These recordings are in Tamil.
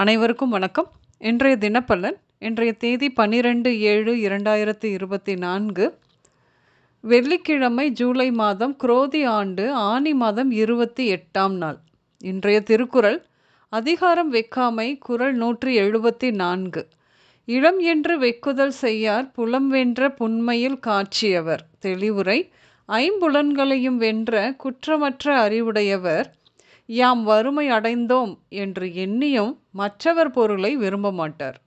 அனைவருக்கும் வணக்கம். இன்றைய தினப்பலன் இன்றைய தேதி பன்னிரெண்டு ஏழு இரண்டாயிரத்தி இருபத்தி நான்கு. வெள்ளிக்கிழமை ஜூலை மாதம் குரோதி ஆண்டு ஆனி மாதம் இருபத்தி எட்டாம் நாள். இன்றைய திருக்குறள் அதிகாரம் வெக்காமை குரல் நூற்றி எழுபத்தி நான்கு. இளம் என்று வெக்குதல் செய்யார் புலம் வென்ற புன்மையில் காட்சியவர். தெளிவுரை ஐம்புலன்களையும் வென்ற குற்றமற்ற அறிவுடையவர் யாம் வறுமை அடைந்தோம் என்று எண்ணியும் மற்றவர் பொருளை விரும்ப மாட்டார்.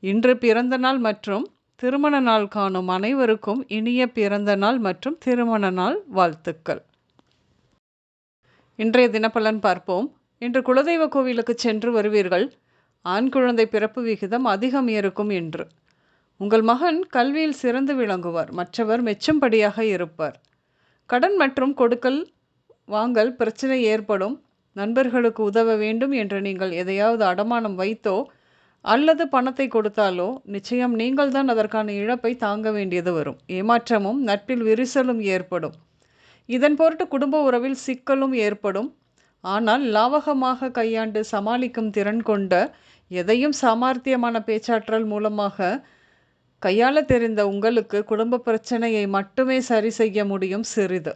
இன்று பிறந்த நாள் மற்றும் திருமண நாள் காணும் அனைவருக்கும் இனிய பிறந்த நாள் மற்றும் திருமண நாள் வாழ்த்துக்கள். இன்றைய தினப்பலன் பார்ப்போம். இன்று குலதெய்வ கோவிலுக்கு சென்று வருவீர்கள். ஆண் குழந்தை பிறப்பு விகிதம் அதிகம் இருக்கும் என்று. உங்கள் மகன் கல்வியில் சிறந்து விளங்குவார். மற்றவர் மெச்சும்படியாக இருப்பார். கடன் மற்றும் கொடுக்கல் வாங்கல் பிரச்சனை ஏற்படும். நண்பர்களுக்கு உதவ வேண்டும் என்று நீங்கள் எதையாவது அடமானம் வைத்தோ அல்லது பணத்தை கொடுத்தாலோ நிச்சயம் நீங்கள்தான் அதற்கான இழப்பை தாங்க வேண்டியது வரும். ஏமாற்றமும் நட்பில் விரிசலும் ஏற்படும். இதன் பொருட்டு குடும்ப உறவில் சிக்கலும் ஏற்படும். ஆனால் லாவகமாக கையாண்டு சமாளிக்கும் திறன் கொண்ட எதையும் சாமர்த்தியமான பேச்சாற்றல் மூலமாக கையாள தெரிந்த உங்களுக்கு குடும்ப பிரச்சனையை மட்டுமே சரி செய்ய முடியும் சிறிது.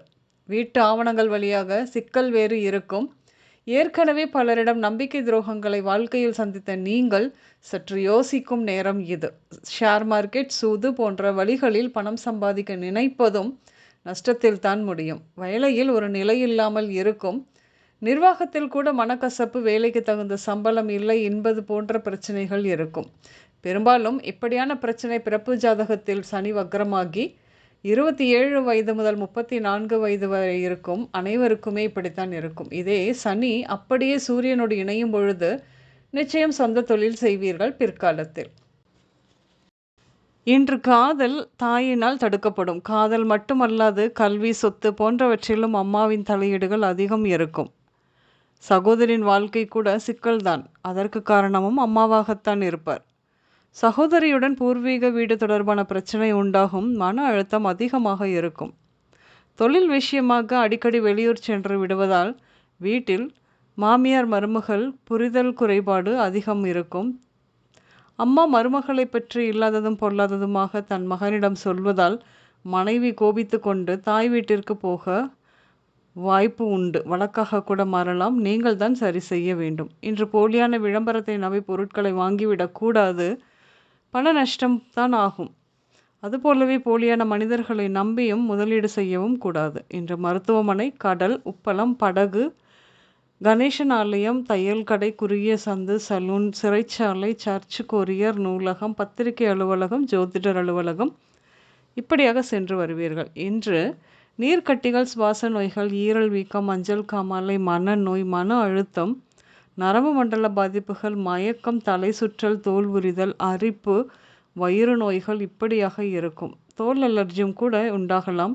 வீட்டு ஆவணங்கள் வழியாக சிக்கல் வேறு இருக்கும். ஏற்கனவே பலரிடம் நம்பிக்கை துரோகங்களை வாழ்க்கையில் சந்தித்த நீங்கள் சற்று யோசிக்கும் நேரம் இது. ஷேர் மார்க்கெட் சூது போன்ற வழிகளில் பணம் சம்பாதிக்க நினைப்பதும் நஷ்டத்தில் தான் முடியும். வேலையில் ஒரு நிலை இல்லாமல் இருக்கும். நிர்வாகத்தில் கூட மனக்கசப்பு வேலைக்கு தகுந்த சம்பளம் இல்லை என்பது போன்ற பிரச்சனைகள் இருக்கும். பெரும்பாலும் இப்படியான பிரச்சனை பிறப்பு ஜாதகத்தில் சனி வக்ரமாகி இருபத்தி ஏழு வயது முதல் முப்பத்தி நான்கு வயது வரை இருக்கும் அனைவருக்குமே இப்படித்தான் இருக்கும். இதே சனி அப்படியே சூரியனோடு இணையும் பொழுது நிச்சயம் சொந்த தொழில் செய்வீர்கள் பிற்காலத்தில். இன்று காதல் தாயினால் தடுக்கப்படும். காதல் மட்டுமல்லாது கல்வி சொத்து போன்றவற்றிலும் அம்மாவின் தலையீடுகள் அதிகம் இருக்கும். சகோதரின் வாழ்க்கை கூட சிக்கல்தான். அதற்கு காரணமும் அம்மாவாகத்தான் இருப்பார். சகோதரியுடன் பூர்வீக வீடு தொடர்பான பிரச்சனை உண்டாகும் மன அழுத்தம் அதிகமாக இருக்கும். தொழில் விஷயமாக அடிக்கடி வெளியூர் சென்று விடுவதால் வீட்டில் மாமியார் மருமகள் புரிதல் குறைபாடு அதிகம் இருக்கும். அம்மா மருமகளை பற்றி இல்லாததும் பொல்லாததுமாக தன் மகனிடம் சொல்வதால் மனைவி கோபித்து கொண்டு தாய் வீட்டிற்கு போக வாய்ப்பு உண்டு. வழக்காக கூட மாறலாம். நீங்கள் தான் சரி செய்ய வேண்டும். இன்று போலியான விளம்பரத்தை நம்பி பொருட்களை வாங்கிவிடக்கூடாது பண நஷ்டம் தான் ஆகும். அதுபோலவே போலியான மனிதர்களை நம்பியும் முதலீடு செய்யவும் கூடாது. இன்று மருத்துவமனை கடல் உப்பளம் படகு கணேசன் ஆலயம் தையல் கடை குறுகிய சந்து சலூன் சிறைச்சாலை சர்ச் கொரியர் நூலகம் பத்திரிகை அலுவலகம் ஜோதிடர் அலுவலகம் இப்படியாக சென்று வருவீர்கள். இன்று நீர்க்கட்டிகள் சுவாச நோய்கள் ஈரல் வீக்கம் மஞ்சள் காமாலை மனநோய் மன அழுத்தம் நரம்பு மண்டல பாதிப்புகள் மயக்கம் தலை சுற்றல் தோல் உரிதல் அரிப்பு வயிறு நோய்கள் இப்படியாக இருக்கும். தோல் அலர்ஜியும் கூட உண்டாகலாம்.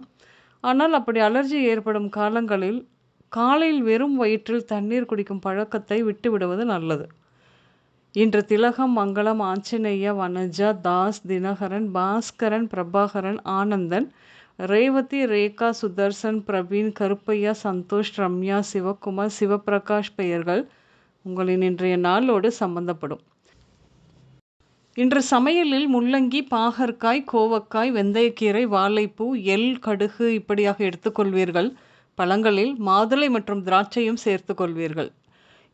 ஆனால் அப்படி அலர்ஜி ஏற்படும் காலங்களில் காலையில் வெறும் வயிற்றில் தண்ணீர் குடிக்கும் பழக்கத்தை விட்டுவிடுவது நல்லது. இன்று திலகம் மங்களம் ஆஞ்சநேய வனஜா தாஸ் தினகரன் பாஸ்கரன் பிரபாகரன் ஆனந்தன் ரேவதி ரேகா சுதர்சன் பிரவீன் கருப்பையா சந்தோஷ் ரம்யா சிவகுமார் சிவபிரகாஷ் பெயர்கள் உங்களின் இன்றைய நாளோடு சம்பந்தப்படும். இன்று சமையலில் முள்ளங்கி பாகற்காய் கோவக்காய் வெந்தயக்கீரை வாழைப்பூ எல் கடுகு இப்படியாக எடுத்துக்கொள்வீர்கள். பழங்களில் மாதுளை மற்றும் திராட்சையும் சேர்த்து கொள்வீர்கள்.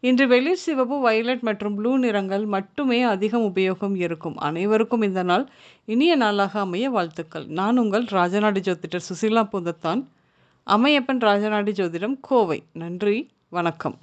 இன்று வெளிர் சிவப்பு வயலட் மற்றும் ப்ளூ நிறங்கள் மட்டுமே அதிகம் உபயோகம் இருக்கும். அனைவருக்கும் இந்த நாள் இனிய நாளாக அமைய வாழ்த்துக்கள். நான் உங்கள் ராஜநாடி ஜோதிடர் சுசீலா புந்தத்தான். அமையப்பன் ராஜநாடி ஜோதிடம் கோவை. நன்றி வணக்கம்.